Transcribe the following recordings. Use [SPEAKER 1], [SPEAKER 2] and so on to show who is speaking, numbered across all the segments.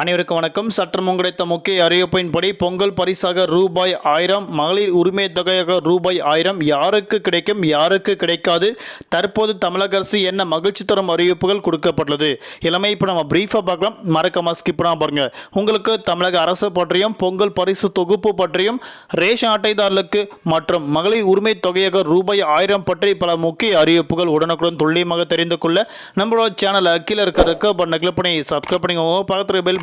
[SPEAKER 1] அனைவருக்கும் வணக்கம். சற்றம் கிடைத்த முக்கிய அறிவிப்பின்படி பொங்கல் பரிசாக ரூபாய் ஆயிரம் மகளிர் உரிமை தொகையாக ரூபாய் ஆயிரம் யாருக்கு கிடைக்கும் யாருக்கு கிடைக்காது தற்போது தமிழக அரசு என்ன மகிழ்ச்சி தரும் அறிவிப்புகள் கொடுக்கப்பட்டுள்ளது. இளமை இப்போ நம்ம பிரீஃபாக பார்க்கலாம். மறக்காம ஸ்கிப் பண்ணாம பாருங்க. உங்களுக்கு தமிழக அரசு பற்றியும் பொங்கல் பரிசு தொகுப்பு பற்றியும் ரேஷன் அட்டைதாரர்களுக்கு மற்றும் மகளிர் உரிமை தொகையாக ரூபாய் ஆயிரம் பற்றி பல முக்கிய அறிவிப்புகள் உடனுக்குடன் துல்லியமாக தெரிந்து கொள்ள நம்மளோட சேனலை கீழே இருக்கிறதுக்கு பண்ண கிளிக் பண்ணி சப்ஸ்கிரைப் பண்ணிக்கோங்க. பக்கத்தில் பெல்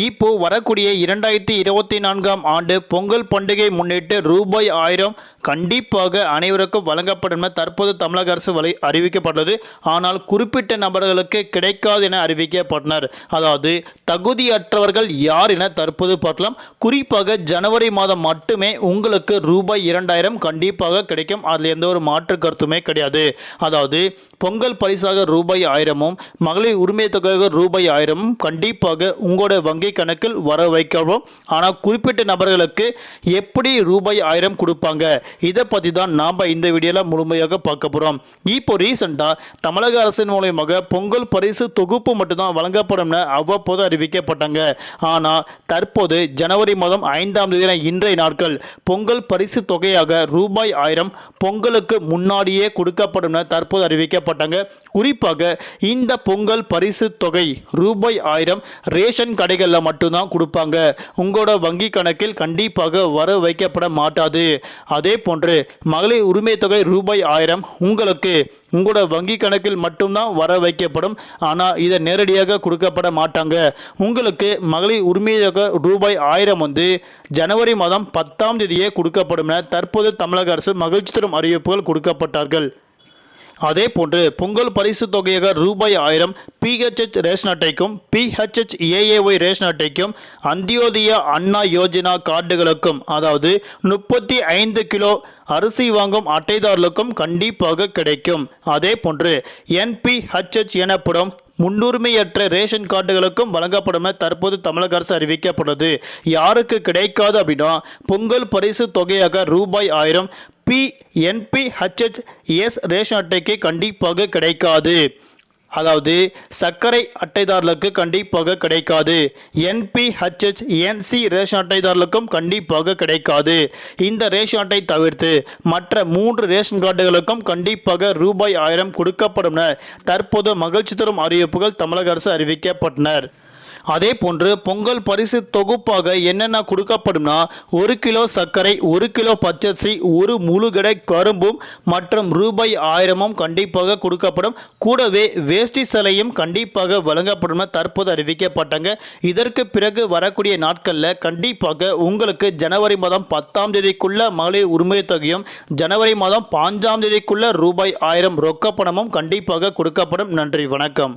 [SPEAKER 1] இப்போ வரக்கூடிய இரண்டாயிரத்தி இருபத்தி நான்காம் ஆண்டு பொங்கல் பண்டிகை முன்னிட்டு ரூபாய் ஆயிரம் கண்டிப்பாக அனைவருக்கும் வழங்கப்படும் என தற்போது தமிழக அரசு வலை அறிவிக்கப்பட்டது ஆனால் குறிப்பிட்ட நபர்களுக்கு கிடைக்காது என அறிவிக்கப்பட்டனர். அதாவது தகுதியற்றவர்கள் யார் என தற்போது பார்க்கலாம். குறிப்பாக ஜனவரி மாதம் மட்டுமே உங்களுக்கு ரூபாய் இரண்டாயிரம் கண்டிப்பாக கிடைக்கும். அதில் எந்த ஒரு மாற்று கருத்துமே கிடையாது. அதாவது பொங்கல் பரிசாக ரூபாய் ஆயிரமும் மகளிர் உரிமை தொகையாக ரூபாய் ஆயிரமும் கண்டிப்பாக உங்களோட வங்கி கணக்கில் வர வைக்கவும். ஆனால் குறிப்பிட்ட நபர்களுக்கு எப்படி ரூபாய் ஆயிரம் கொடுப்பாங்க? இதை பற்றி தான் நாம் இந்த வீடியோவில் முழுமையாக பார்க்க போகிறோம் இப்போ ரீசெண்டாக தமிழக அரசின் மூலயமாக பொங்கல் பரிசு தொகுப்பு மட்டும்தான் வழங்கப்படும்னு அவ்வப்போது அறிவிக்கப்பட்டாங்க. ஆனால் தற்போது ஜனவரி மாதம் ஐந்தாம் தேதி இன்றைய நாட்கள் பொங்கல் பரிசு தொகையாக ரூபாய் ஆயிரம் பொங்கலுக்கு முன்னாடியே கொடுக்கப்படும் தற்போது அறிவிக்கப்பட்டாங்க. குறிப்பாக இந்த பொங்கல் பரிசு தொகை ரூபாய் ஆயிரம் ரேஷன் கடைகள் கடைகளில் மட்டும்தான் கொடுப்பாங்க. உங்களோட வங்கி கணக்கில் கண்டிப்பாக வர வைக்கப்பட மாட்டாது. அதே போன்று மகளிர் உரிமை தொகை ரூபாய் ஆயிரம் உங்களுக்கு உங்களோட வங்கி கணக்கில் மட்டும்தான் வர வைக்கப்படும். ஆனால் இதை நேரடியாக கொடுக்கப்பட மாட்டாங்க. உங்களுக்கு மகளிர் உரிமை தொகை ரூபாய் ஆயிரம் வந்து ஜனவரி மாதம் பத்தாம் தேதியே கொடுக்கப்படும் என தற்போது தமிழக அரசு மகிழ்ச்சி தரும் அறிவிப்புகள் கொடுக்கப்பட்டார்கள். அதே போன்று பொங்கல் பரிசு தொகையாக ரூபாய் ஆயிரம் பிஹெச்ஹெச் ரேஷன் அட்டைக்கும் பிஹெச்ஹெச் ஏஏஒய் ரேஷன் அட்டைக்கும் அந்தியோதயா அண்ணா யோஜனா கார்டுகளுக்கும் அதாவது முப்பத்தி ஐந்து கிலோ அரிசி வாங்கும் அட்டைதாரர்களுக்கும் கண்டிப்பாக கிடைக்கும். அதே போன்று என்பிஹெச்ஹெச் எனப்படும் முன்னுரிமையற்ற ரேஷன் கார்டுகளுக்கும் வழங்கப்படும் தற்போது தமிழக அரசு அறிவிக்கப்பட்டது யாருக்கு கிடைக்காது அப்படின்னா பொங்கல் பரிசு தொகையாக ரூபாய் ஆயிரம் பி என்பிஹெச்ஹெச் எஸ் ரேஷன் அட்டைக்கு கண்டிப்பாக கிடைக்காது. அதாவது சர்க்கரை அட்டைதாரர்களுக்கு கண்டிப்பாக கிடைக்காது. என்பிஹெச்ஹெச் என்சி ரேஷன் அட்டைதாரர்களுக்கும் கண்டிப்பாக கிடைக்காது. இந்த ரேஷன் அட்டை தவிர்த்து மற்ற மூன்று ரேஷன் கார்டுகளுக்கும் கண்டிப்பாக ரூபாய் ஆயிரம் கொடுக்கப்படும் என தற்போது மகிழ்ச்சி தரும் அறிவிப்புகள் தமிழக அரசு அறிவிக்கப்பட்டனர். அதே போன்று பொங்கல் பரிசு தொகுப்பாக என்னென்ன கொடுக்கப்படும்னா ஒரு கிலோ சர்க்கரை ஒரு கிலோ பச்சரிசி ஒரு முழு கடை கரும்பும் மற்றும் ரூபாய் ஆயிரமும் கண்டிப்பாக கொடுக்கப்படும். கூடவே வேஷ்டி சிலையும் கண்டிப்பாக வழங்கப்படும் தற்போது அறிவிக்கப்பட்டாங்க. இதற்கு பிறகு வரக்கூடிய நாட்களில் கண்டிப்பாக உங்களுக்கு ஜனவரி மாதம் பத்தாம் தேதிக்குள்ள மகளிர் உரிமை தொகையும் ஜனவரி மாதம் பாஞ்சாம் தேதிக்குள்ள ரூபாய் ஆயிரம் ரொக்க பணமும் கண்டிப்பாக கொடுக்கப்படும். நன்றி வணக்கம்.